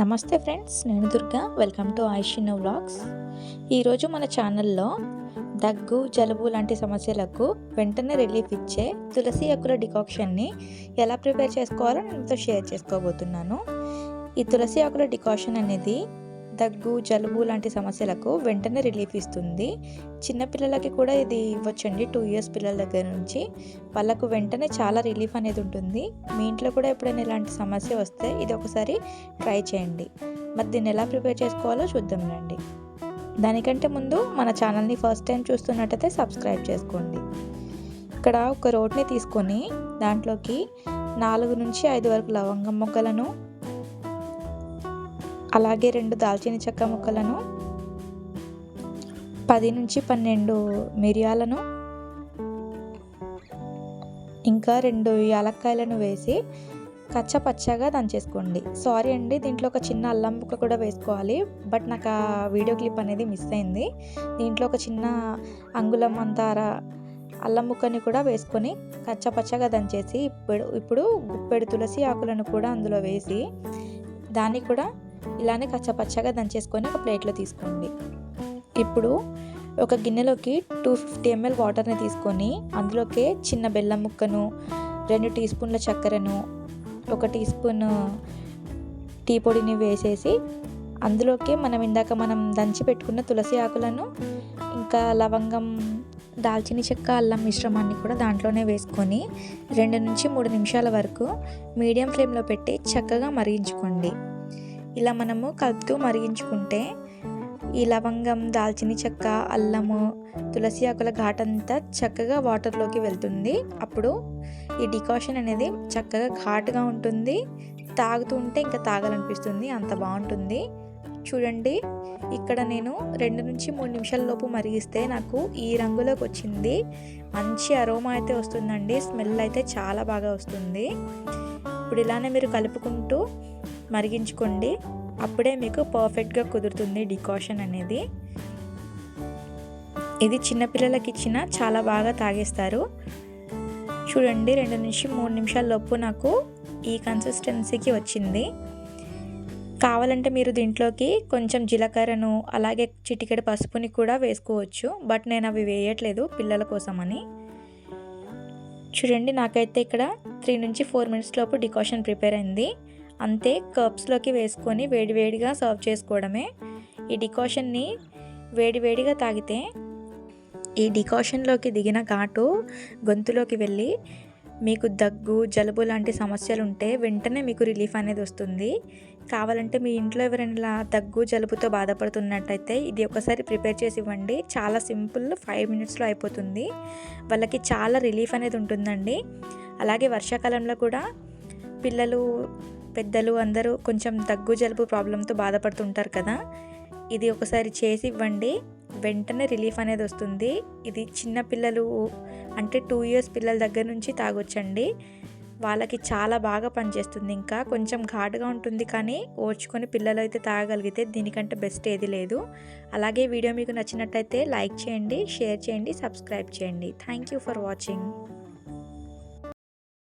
నమస్తే ఫ్రెండ్స్ నేను Durga. Welcome to ఆయుషిన్ వ్లాగ్స్ ఈరోజు మన ఛానల్లో దగ్గు జలుబు లాంటి సమస్యలకు వెంటనే రిలీఫ్ ఇచ్చే తులసి ఆకుల డికాక్షన్ని ఎలా ప్రిపేర్ చేసుకోవాలో నేను షేర్ చేసుకోబోతున్నాను. ఈ తులసి ఆకుల డికాషన్ అనేది దగ్గు జలుబు లాంటి సమస్యలకు వెంటనే రిలీఫ్ ఇస్తుంది. చిన్నపిల్లలకి కూడా ఇది ఇవ్వచ్చండి. టూ ఇయర్స్ పిల్లల దగ్గర నుంచి వాళ్ళకు వెంటనే చాలా రిలీఫ్ అనేది ఉంటుంది. మీ ఇంట్లో కూడా ఎప్పుడైనా ఇలాంటి సమస్య వస్తే ఇది ఒకసారి ట్రై చేయండి. మరి దీన్ని ఎలా ప్రిపేర్ చేసుకోవాలో చూద్దాం రండి. దానికంటే ముందు మన ఛానల్ని ఫస్ట్ టైం చూస్తున్నట్టయితే సబ్స్క్రైబ్ చేసుకోండి. ఇక్కడ ఒక రోడ్ని తీసుకొని దాంట్లోకి నాలుగు నుంచి ఐదు వరకు లవంగం మొగ్గలను అలాగే రెండు దాల్చిన చెక్క ముక్కలను పది నుంచి పన్నెండు మిరియాలను ఇంకా రెండు యాలక్కాయలను వేసి కచ్చపచ్చగా దంచేసుకోండి. సారీ అండి దీంట్లో ఒక చిన్న అల్లం ముక్క కూడా వేసుకోవాలి బట్ నాకు ఆ వీడియో క్లిప్ అనేది మిస్ అయింది. దీంట్లో ఒక చిన్న అంగుళం అంతార అల్లం ముక్కని కూడా వేసుకొని కచ్చపచ్చగా దంచేసి ఇప్పుడు ఇప్పుడు గుప్పెడు తులసి ఆకులను కూడా అందులో వేసి దాన్ని కూడా ఇలానే కచ్చపచ్చగా దంచేసుకొని ఒక ప్లేట్లో తీసుకోండి. ఇప్పుడు ఒక గిన్నెలోకి టూ ఫిఫ్టీ ఎంఎల్ వాటర్ని తీసుకొని అందులోకి చిన్న బెల్లం ముక్కను రెండు టీ స్పూన్ల చక్కెరను ఒక టీ స్పూన్ టీ పొడిని వేసేసి అందులోకి మనం ఇందాక మనం దంచి పెట్టుకున్న తులసి ఆకులను ఇంకా లవంగం దాల్చిన చెక్క అల్లం మిశ్రమాన్ని కూడా దాంట్లోనే వేసుకొని రెండు నుంచి మూడు నిమిషాల వరకు మీడియం ఫ్లేమ్లో పెట్టి చక్కగా మరిగించుకోండి. ఇలా మనము కలుపుతూ మరిగించుకుంటే ఈ లవంగం దాల్చిన చెక్క అల్లము తులసి ఆకుల ఘాట్ అంతా చక్కగా వాటర్లోకి వెళ్తుంది. అప్పుడు ఈ డికాషన్ అనేది చక్కగా ఘాటుగా ఉంటుంది. తాగుతూ ఉంటే ఇంకా తాగాలనిపిస్తుంది. అంత బాగుంటుంది. చూడండి ఇక్కడ నేను రెండు నుంచి మూడు నిమిషాల లోపు మరిగిస్తే నాకు ఈ రంగులోకి వచ్చింది. మంచి అరోమా అయితే వస్తుందండి. స్మెల్ అయితే చాలా బాగా వస్తుంది. ఇప్పుడు ఇలానే మీరు కలుపుకుంటూ మరిగించుకోండి. అప్పుడే మీకు పర్ఫెక్ట్గా కుదురుతుంది డికాషన్ అనేది. ఇది చిన్నపిల్లలకి ఇచ్చిన చాలా బాగా తాగేస్తారు. చూడండి రెండు నుంచి మూడు నిమిషాల లోపు నాకు ఈ కన్సిస్టెన్సీకి వచ్చింది. కావాలంటే మీరు దీంట్లోకి కొంచెం జీలకర్రను అలాగే చిటికెడు పసుపుని కూడా వేసుకోవచ్చు. బట్ నేను అవి వేయట్లేదు పిల్లల కోసమని. చూడండి నాకైతే ఇక్కడ త్రీ నుంచి ఫోర్ మినిట్స్ లోపు డికాషన్ ప్రిపేర్ అయింది. అంతే కప్స్లోకి వేసుకొని వేడివేడిగా సర్వ్ చేసుకోవడమే. ఈ డికాషన్ని వేడివేడిగా తాగితే ఈ డికాషన్లోకి దిగిన ఘాటు గొంతులోకి వెళ్ళి మీకు దగ్గు జలుబు లాంటి సమస్యలు ఉంటే వెంటనే మీకు రిలీఫ్ అనేది వస్తుంది. కావాలంటే మీ ఇంట్లో ఎవరైనా దగ్గు జలుబుతో బాధపడుతున్నట్టయితే ఇది ఒకసారి ప్రిపేర్ చేసి ఇవ్వండి. చాలా సింపుల్ ఫైవ్ మినిట్స్లో అయిపోతుంది. వాళ్ళకి చాలా రిలీఫ్ అనేది ఉంటుందండి. అలాగే వర్షాకాలంలో కూడా పిల్లలు పెద్దలు అందరూ కొంచెం దగ్గు జలుబు ప్రాబ్లంతో బాధపడుతుంటారు కదా. ఇది ఒకసారి చేసి ఇవ్వండి. వెంటనే రిలీఫ్ అనేది వస్తుంది. ఇది చిన్న పిల్లలు అంటే టూ ఇయర్స్ పిల్లల దగ్గర నుంచి తాగొచ్చండి. వాళ్ళకి చాలా బాగా పనిచేస్తుంది ఇంకా. కొంచెం ఘాటుగా ఉంటుంది కానీ ఓర్చుకొని పిల్లలు అయితే తాగగలిగితే దీనికంటే బెస్ట్ ఏది లేదు. అలాగే వీడియో మీకు నచ్చినట్టయితే లైక్ చేయండి షేర్ చేయండి సబ్స్క్రైబ్ చేయండి. Thank you for watching.